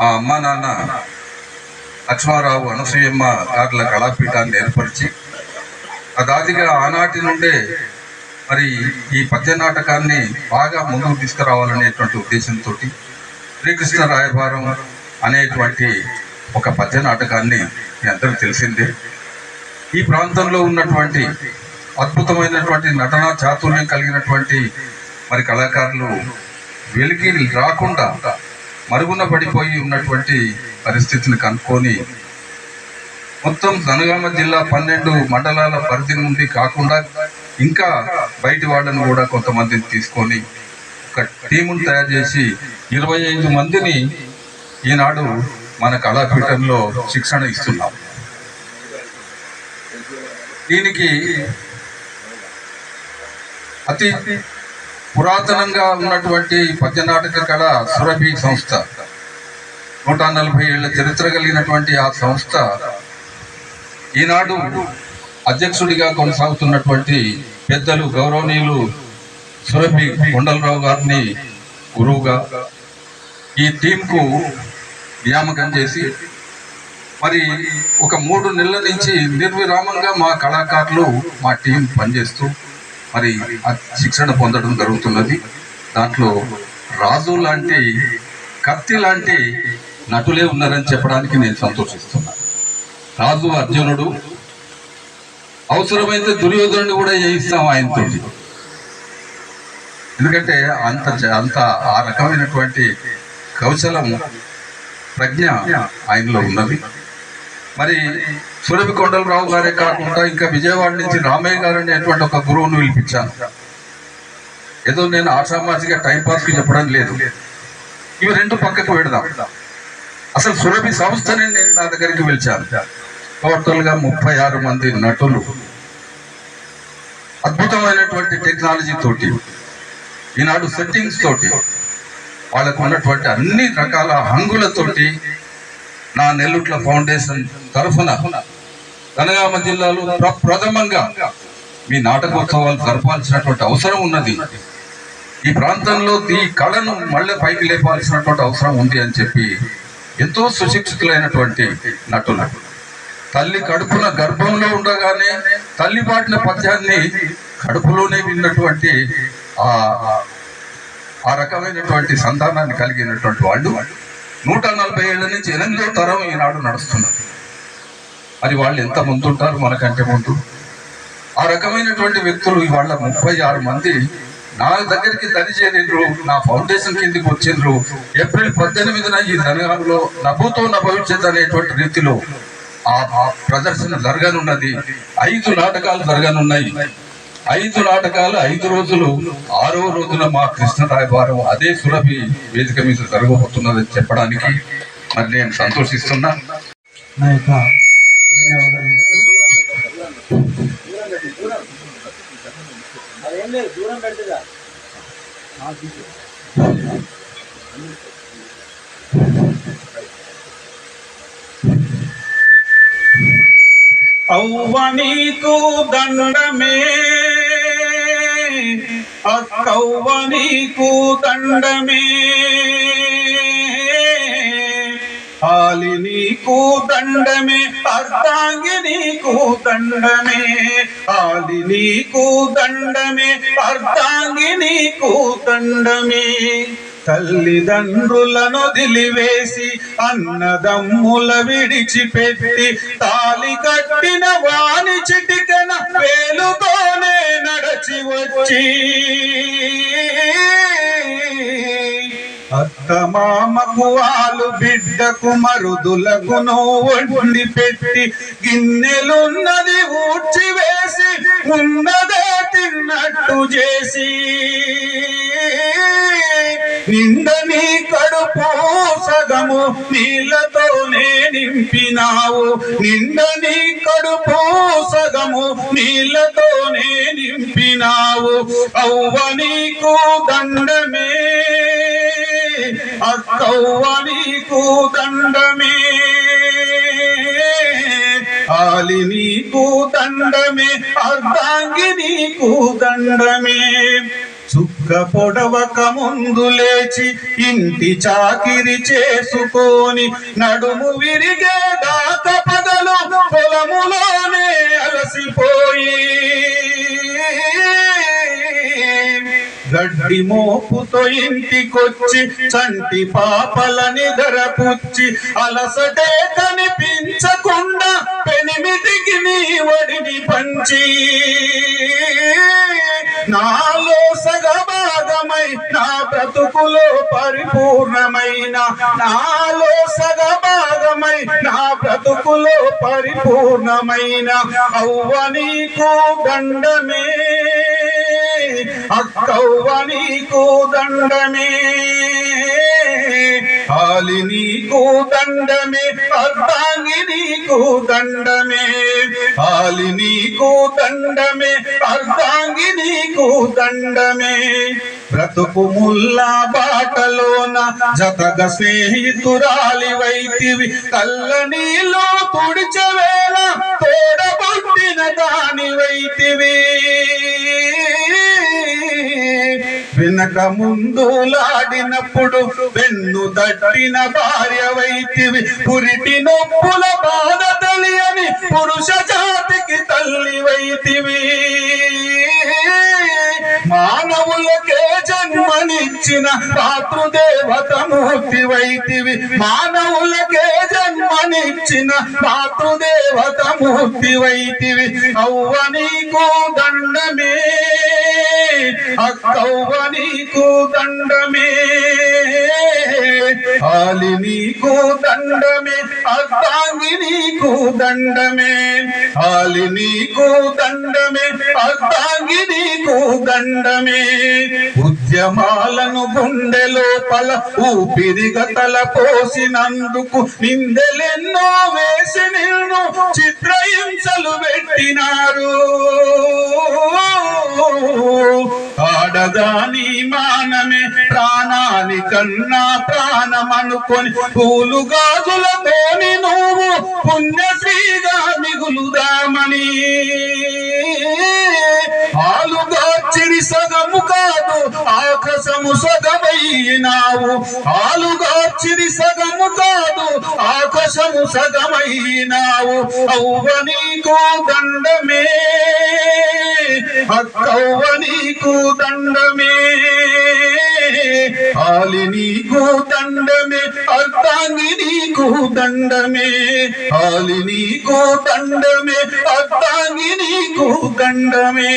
ఆ అమ్మ నాన్న లక్ష్మారావు అనసూయమ్మ గారుల కళాపీఠాన్ని ఏర్పరిచి అదాదిగా ఆనాటి నుండే మరి ఈ పద్య నాటకాన్ని బాగా ముందుకు తీసుకురావాలనేటువంటి ఉద్దేశంతో శ్రీకృష్ణ రాయబారం అనేటువంటి ఒక పద్య నాటకాన్ని మీ అందరికీ తెలిసిందే. ఈ ప్రాంతంలో ఉన్నటువంటి అద్భుతమైనటువంటి నటనా చాతుర్యం కలిగినటువంటి మరి కళాకారులు వెలికి రాకుండా మరుగున పడిపోయి ఉన్నటువంటి పరిస్థితిని కనుక్కొని మొత్తం జనగామ జిల్లా పన్నెండు మండలాల పరిధి నుండి కాకుండా ఇంకా బయటి వాళ్ళను కూడా కొంతమందిని తీసుకొని ఒక టీమును తయారు చేసి ఇరవై ఐదు మందిని ఈనాడు మన కళాపీఠంలో శిక్షణ ఇస్తున్నాం. దీనికి అతి పురాతనంగా ఉన్నటువంటి పద్య నాటక కళ సురభి సంస్థ. నూట నలభై ఏళ్ళ చరిత్ర కలిగినటువంటి ఆ సంస్థ ఈనాడు అధ్యక్షుడిగా కొనసాగుతున్నటువంటి పెద్దలు గౌరవనీయులు సురభి కొండలరావు గారిని గురువుగా ఈ టీంకు నియామకం చేసి మరి ఒక మూడు నెలల నుంచి నిర్విరామంగా మా కళాకారులు మా టీం పనిచేస్తూ మరి శిక్షణ పొందడం జరుగుతున్నది. దాంట్లో రాజు లాంటి కత్తి లాంటి నటులే ఉన్నారని చెప్పడానికి నేను సంతోషిస్తున్నాను రాజు అర్జునుడు అవసరమైతే దుర్యోధనుడు కూడా చేయిస్తాం ఆయనతో ఎందుకంటే అంత అంత ఆ రకమైనటువంటి కౌశలం ప్రజ్ఞ ఆయనలో ఉన్నది. మరి సురభి కొండలరావు గారే కాకుండా ఇంకా విజయవాడ నుంచి రామయ్య గారు అనేటువంటి ఒక గురువును పిలిపించాను. ఏదో నేను ఆషామాసిగా టైం పాస్కి చెప్పడం లేదు. ఇవి రెండు పక్కకు పెడదాం. అసలు సురభి సంస్థనే నేను నా దగ్గరికి పిలిచాను. టోటల్గా ముప్పై ఆరు మంది నటులు. అద్భుతమైనటువంటి టెక్నాలజీ తోటి ఈనాడు సెట్టింగ్స్ తోటి వాళ్ళకు ఉన్నటువంటి అన్ని రకాల హంగులతోటి నా నెల్లుట్ల ఫౌండేషన్ తరఫున కనగామ జిల్లాలో ప్ర- ప్రథమంగా మీ నాటకోత్సవాలు జరపాల్సినటువంటి అవసరం ఉన్నది. ఈ ప్రాంతంలో ఈ కళను మళ్ళీ పైకి లేపాల్సినటువంటి అవసరం ఉంది అని చెప్పి ఎంతో సుశిక్షితులైనటువంటి నటులు. తల్లి కడుపున గర్భంలో ఉండగానే తల్లి పాటిన పద్యాన్ని కడుపులోనే విన్నటువంటి ఆ రకమైనటువంటి సంతానాన్ని కలిగినటువంటి వాళ్ళు. నూట నలభై ఏళ్ళ నుంచి ఎనిమిదో తరం ఈనాడు నడుస్తున్నారు మరి వాళ్ళు ఎంత ముందుంటారు మనకంటే ముందు? ఆ రకమైనటువంటి వ్యక్తులు ఇవాళ ముప్పై ఆరు మంది నా దగ్గరికి దరి చేరిండ్రు నా ఫౌండేషన్ కిందికి వచ్చిండ్రు. ఏప్రిల్ పద్దెనిమిదిన ఈ ధనగాంలో నభూతో నా భవిష్యత్ అనేటువంటి రీతిలో ఆ ఆ ప్రదర్శన జరగనున్నది. ఐదు నాటకాలు జరగనున్నాయి. ఐదు నాటకాలు ఐదు రోజులు ఆరో రోజున మా కృష్ణరాయవారం అదే సురభి వేదిక మీద జరగబోతున్నదని చెప్పడానికి. మరి నేను సంతోషిస్తున్నా. నా యొక్క అవ్వ నీకు దండమే అక్కవ్వ నీకు దండమే హాలి నీకు దండమే అర్ధాంగి నీకు దండమే హాలి నీకు దండమే అర్ధాంగి నీకు దండమే తల్లిదండ్రులను దిలివేసి అన్నదమ్ముల విడిచిపెట్టి తాలి కట్టిన వచ్చి అత్త మామకు బిడ్డకు మరుదులకు వండి పెట్టి గిన్నెలున్నది ఊడ్చి వేసి ఉన్నదే తిన్నట్టు చేసి నిండని కడుపు సగము నీళ్ళతోనే నింపినావు. నిండని కడుపు సగము నీళ్ళతో నింపినావు అవ్వ నీకు దండమే. అక్కవ్వ నీకు దండమే. ఆలి నీకు దండమే అర్ధాంగి నీకు దండమే. చుక్క పొడవక ముందు లేచి ఇంటి చాకిరి చేసుకొని నడుము విరిగే దాత పగలు పొలములోనే అలసిపో గడ్డి మోపుతో ఇంటికొచ్చి చంటి పాపల నిదరపుచ్చి అలసటే కనిపించకుండా పెనిమిటికి నీ వడిని పంచి. నాలో సగభాగమై నా బ్రతుకులో పరిపూర్ణమైన నాలో సగభాగమై నా బ్రతుకులో పరిపూర్ణమైన అవ్వ నీకు దండమే. అక్కవ్వ నీకు దండమే. ఆలి నీకు దండమే అర్ధాంగి నీకు దండమే. ఆలి నీకు దండమే అర్ధాంగి నీకు దండమే. బ్రతుకు ముల్లా బాటలోన జతగ స్నేహితురాలి వైతివి కళ్ళ నీలో తుడిచవేళ తోడబుట్టిన దాని వైతివి. వినక ముందు లాడినప్పుడు వెన్ను దట్టిన భార్య వైతివి పురిటి నొప్పుల బాధ తెలియని పురుష జాతికి తల్లి వైతివి. మానవులకే జన్మనిచ్చిన మాతృదేవతమూర్తి వైతివి మానవులకే జన్మనిచ్చిన మాతృదేవతమూర్తి వైతివి. అవ్వ నీకు దండమే అక్క దండమే. ఆలి నీకు దండమే అర్ధాంగి నీకు దండమే. ఆలి నీకు దండమే అర్ధాంగి నీకు దండమే. ఉద్యమాలను గుండె లోపల ఊపిరిగా తల పోసినందుకు నిందెలెన్నో వేసి నిన్ను చిత్రహింసలు పెట్టినారు. ఆడదాని మానమే ప్రాణాని కన్నా ప్రాణమనుకొని పూలు గాజులతోని నువ్వు పుణ్యశ్రీగా మిగులుదామని. ఆలుగాచిడి సగము కాదు ఆకాశము సగమైనావు. ఆలుగాచిడి సగము కాదు ఆకాశము సగమైనావు. అవ్వ నీకు దండమే అక్కవ్వ నీకు నీకు దండమే అర్ధాంగి నీకు దండమే. ఆలి నీకు దండమే అర్ధాంగి నీకు దండమే.